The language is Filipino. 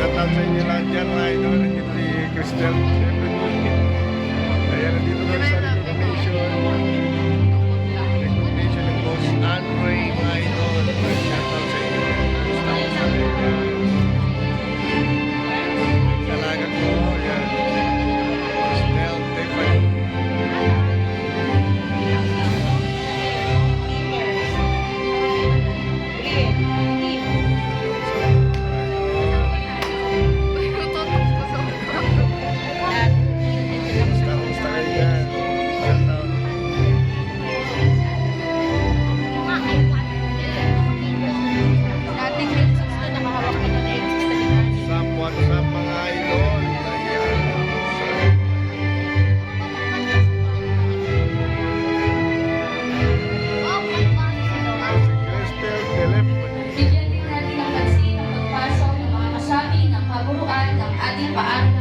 Shout out sa inyo lahat dyan, mga idol. Nandito si Christel. Ayan, nandito kami sa niya paano